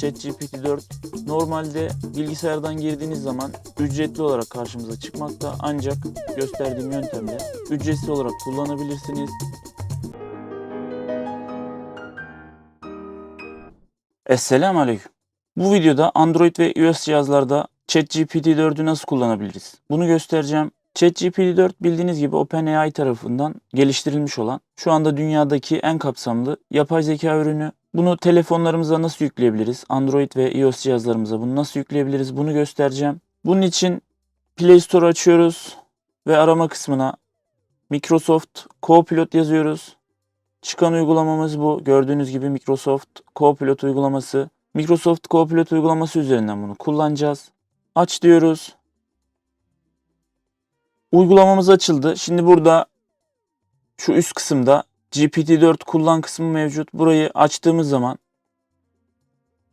ChatGPT 4 normalde bilgisayardan girdiğiniz zaman ücretli olarak karşımıza çıkmakta ancak gösterdiğim yöntemle ücretsiz olarak kullanabilirsiniz. Esselamu Aleyküm. Bu videoda Android ve iOS cihazlarda ChatGPT 4'ü nasıl kullanabiliriz? Bunu göstereceğim. ChatGPT 4 bildiğiniz gibi OpenAI tarafından geliştirilmiş olan şu anda dünyadaki en kapsamlı yapay zeka ürünü. Bunu telefonlarımıza nasıl yükleyebiliriz? Android ve iOS cihazlarımıza bunu nasıl yükleyebiliriz? Bunu göstereceğim. Bunun için Play Store açıyoruz ve arama kısmına Microsoft Copilot yazıyoruz. Çıkan uygulamamız bu. Gördüğünüz gibi Microsoft Copilot uygulaması. Microsoft Copilot uygulaması üzerinden bunu kullanacağız. Aç diyoruz. Uygulamamız açıldı. Şimdi burada şu üst kısımda GPT-4 kullan kısmı mevcut. Burayı açtığımız zaman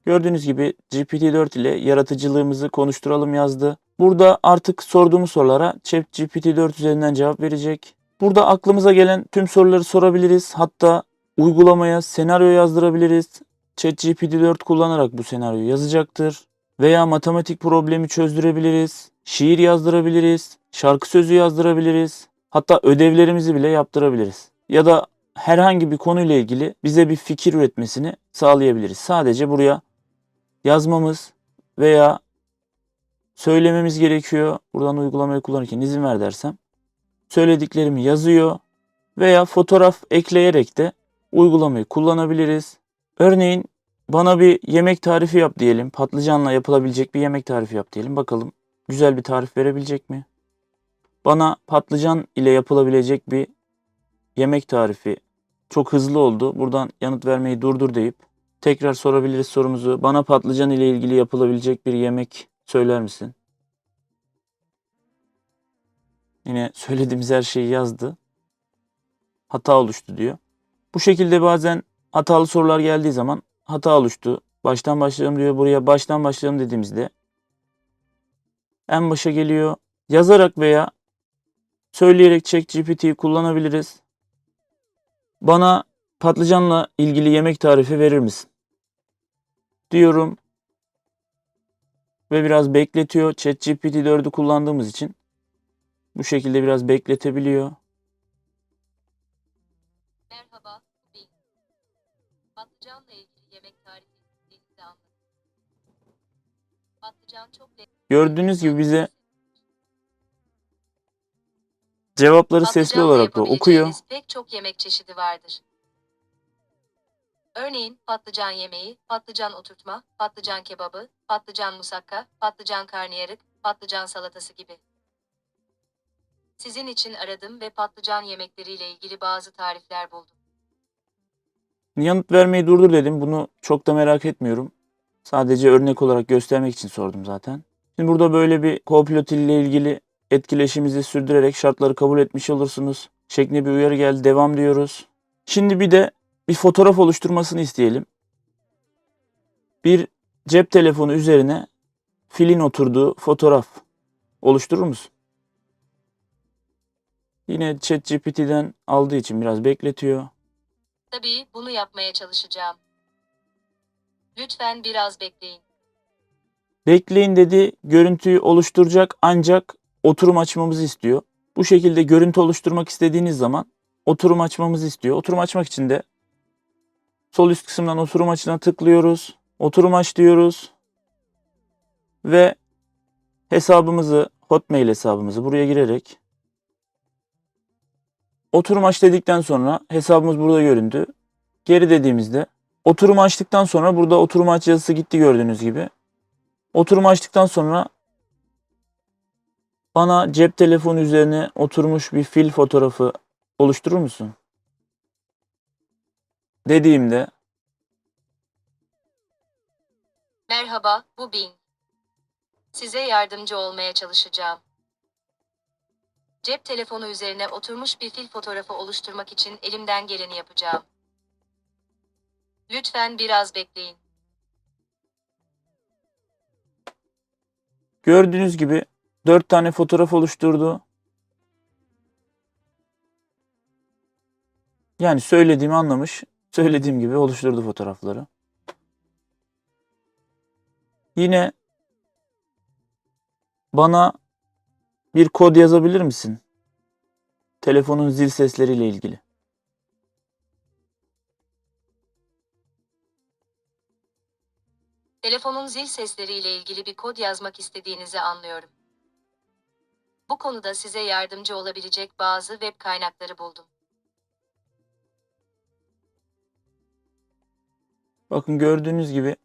gördüğünüz gibi GPT-4 ile yaratıcılığımızı konuşturalım yazdı. Burada artık sorduğumuz sorulara ChatGPT-4 üzerinden cevap verecek. Burada aklımıza gelen tüm soruları sorabiliriz. Hatta uygulamaya senaryo yazdırabiliriz. ChatGPT-4 kullanarak bu senaryoyu yazacaktır. Veya matematik problemi çözdürebiliriz. Şiir yazdırabiliriz. Şarkı sözü yazdırabiliriz. Hatta ödevlerimizi bile yaptırabiliriz. Ya da herhangi bir konuyla ilgili bize bir fikir üretmesini sağlayabiliriz. Sadece buraya yazmamız veya söylememiz gerekiyor. Buradan uygulamayı kullanırken izin ver dersem. Söylediklerimi yazıyor veya fotoğraf ekleyerek de uygulamayı kullanabiliriz. Örneğin bana bir yemek tarifi yap diyelim. Patlıcanla yapılabilecek bir yemek tarifi yap diyelim. Bakalım güzel bir tarif verebilecek mi? Bana patlıcan ile yapılabilecek bir yemek tarifi çok hızlı oldu. Buradan yanıt vermeyi durdur deyip tekrar sorabiliriz sorumuzu. Bana patlıcan ile ilgili yapılabilecek bir yemek söyler misin? Yine söylediğimiz her şeyi yazdı. Hata oluştu diyor. Bu şekilde bazen hatalı sorular geldiği zaman hata oluştu. Baştan başlayalım diyor. Buraya baştan başlayalım dediğimizde en başa geliyor. Yazarak veya söyleyerek ChatGPT'yi kullanabiliriz. Bana patlıcanla ilgili yemek tarifi verir misin? Diyorum. Ve biraz bekletiyor. ChatGPT 4'ü kullandığımız için bu şekilde biraz bekletebiliyor. Merhaba. Patlıcanla ilgili yemek tarifi. Patlıcan çok. Gördüğünüz gibi bize cevapları sesli Patlıcanla olarak da okuyor. yapabileceğiniz Pek çok yemek çeşidi vardır. Örneğin patlıcan yemeği, patlıcan oturtma, patlıcan kebabı, patlıcan musakka, patlıcan karnıyarık, patlıcan salatası gibi. Sizin için aradım ve patlıcan yemekleriyle ilgili bazı tarifler buldum. Yanıt vermeyi durdur dedim. Bunu çok da merak etmiyorum. Sadece örnek olarak göstermek için sordum zaten. Şimdi burada böyle bir Copilot ile ilgili etkileşimimizi sürdürerek şartları kabul etmiş olursunuz. Şeklinde bir uyarı geldi. Devam diyoruz. Şimdi bir de bir fotoğraf oluşturmasını isteyelim. Bir cep telefonu üzerine filin oturduğu fotoğraf oluşturur musun? Yine ChatGPT'den aldığı için biraz bekletiyor. Tabii bunu yapmaya çalışacağım. Lütfen biraz bekleyin. Bekleyin dedi. Görüntüyü oluşturacak ancak oturum açmamızı istiyor. Bu şekilde görüntü oluşturmak istediğiniz zaman oturum açmamızı istiyor. Oturum açmak için de sol üst kısımdan oturum açına tıklıyoruz. Oturum aç diyoruz. Ve hesabımızı, Hotmail hesabımızı buraya girerek oturum aç dedikten sonra hesabımız burada göründü. Geri dediğimizde oturum açtıktan sonra burada oturum aç yazısı gitti gördüğünüz gibi. Oturum açtıktan sonra bana cep telefonu üzerine oturmuş bir fil fotoğrafı oluşturur musun? Dediğimde Merhaba, bu Bing. Size yardımcı olmaya çalışacağım. Cep telefonu üzerine oturmuş bir fil fotoğrafı oluşturmak için elimden geleni yapacağım. Lütfen biraz bekleyin. gördüğünüz gibi 4 tane fotoğraf oluşturdu. Yani söylediğimi anlamış. Söylediğim gibi oluşturdu fotoğrafları. Yine bana bir kod yazabilir misin? Telefonun zil sesleriyle ilgili. Telefonun zil sesleriyle ilgili bir kod yazmak istediğinizi anlıyorum. Bu konuda size yardımcı olabilecek bazı web kaynakları buldum. Bakın gördüğünüz gibi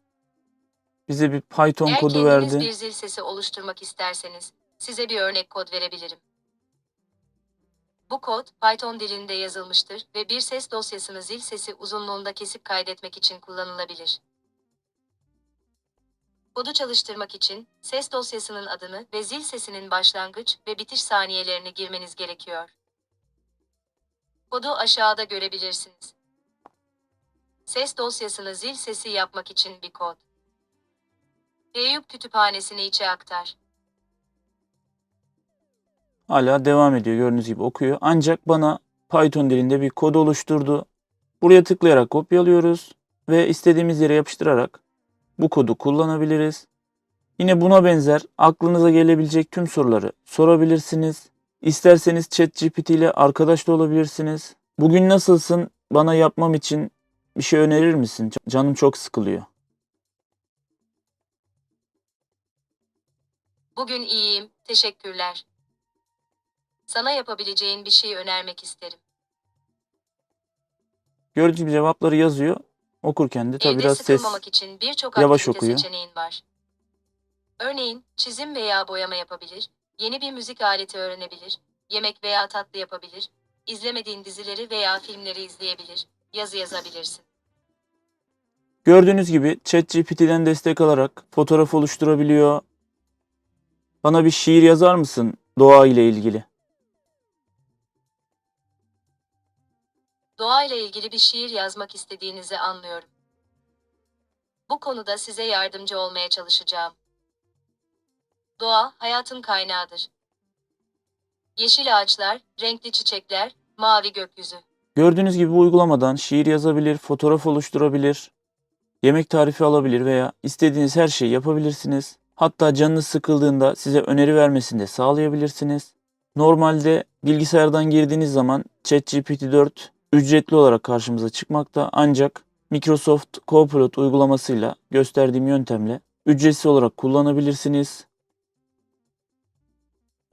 bize bir Python Eğer kodu kendiniz verdi. bir zil sesi oluşturmak isterseniz, size bir örnek kod verebilirim. Bu kod, Python dilinde yazılmıştır ve bir ses dosyasını zil sesi uzunluğunda kesip kaydetmek için kullanılabilir. Kodu çalıştırmak için, ses dosyasının adını ve zil sesinin başlangıç ve bitiş saniyelerini girmeniz gerekiyor. Kodu aşağıda görebilirsiniz. Ses dosyasını zil sesi yapmak için bir kod. Eyüp kütüphanesini içe aktar. Hala devam ediyor gördüğünüz gibi okuyor. Ancak bana Python dilinde bir kod oluşturdu. Buraya tıklayarak kopyalıyoruz ve istediğimiz yere yapıştırarak bu kodu kullanabiliriz. Yine buna benzer aklınıza gelebilecek tüm soruları sorabilirsiniz. İsterseniz ChatGPT ile arkadaş da olabilirsiniz. Bugün nasılsın? Bana yapmam için bir şey önerir misin? Canım çok sıkılıyor. Bugün iyiyim, teşekkürler. Sana yapabileceğin bir şey önermek isterim. Gördüğünüz gibi cevapları yazıyor. Okurken de tabii Evde biraz ses için birçok yavaş okuyor. seçeneğin var. Örneğin, çizim veya boyama yapabilir, yeni bir müzik aleti öğrenebilir, yemek veya tatlı yapabilir, izlemediğin dizileri veya filmleri izleyebilir, yazı yazabilirsin. Gördüğünüz gibi ChatGPT'den destek alarak fotoğraf oluşturabiliyor. Bana bir şiir yazar mısın doğa ile ilgili? Doğayla ilgili bir şiir yazmak istediğinizi anlıyorum. Bu konuda size yardımcı olmaya çalışacağım. Doğa, hayatın kaynağıdır. Yeşil ağaçlar, renkli çiçekler, mavi gökyüzü. Gördüğünüz gibi bu uygulamadan şiir yazabilir, fotoğraf oluşturabilir, yemek tarifi alabilir veya istediğiniz her şeyi yapabilirsiniz. Hatta canınız sıkıldığında size öneri vermesini de sağlayabilirsiniz. Normalde bilgisayardan girdiğiniz zaman ChatGPT 4 ücretli olarak karşımıza çıkmakta ancak Microsoft Copilot uygulamasıyla gösterdiğim yöntemle ücretsiz olarak kullanabilirsiniz.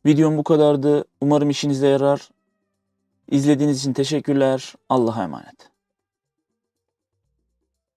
Videom bu kadardı. Umarım işinize yarar. İzlediğiniz için teşekkürler. Allah'a emanet.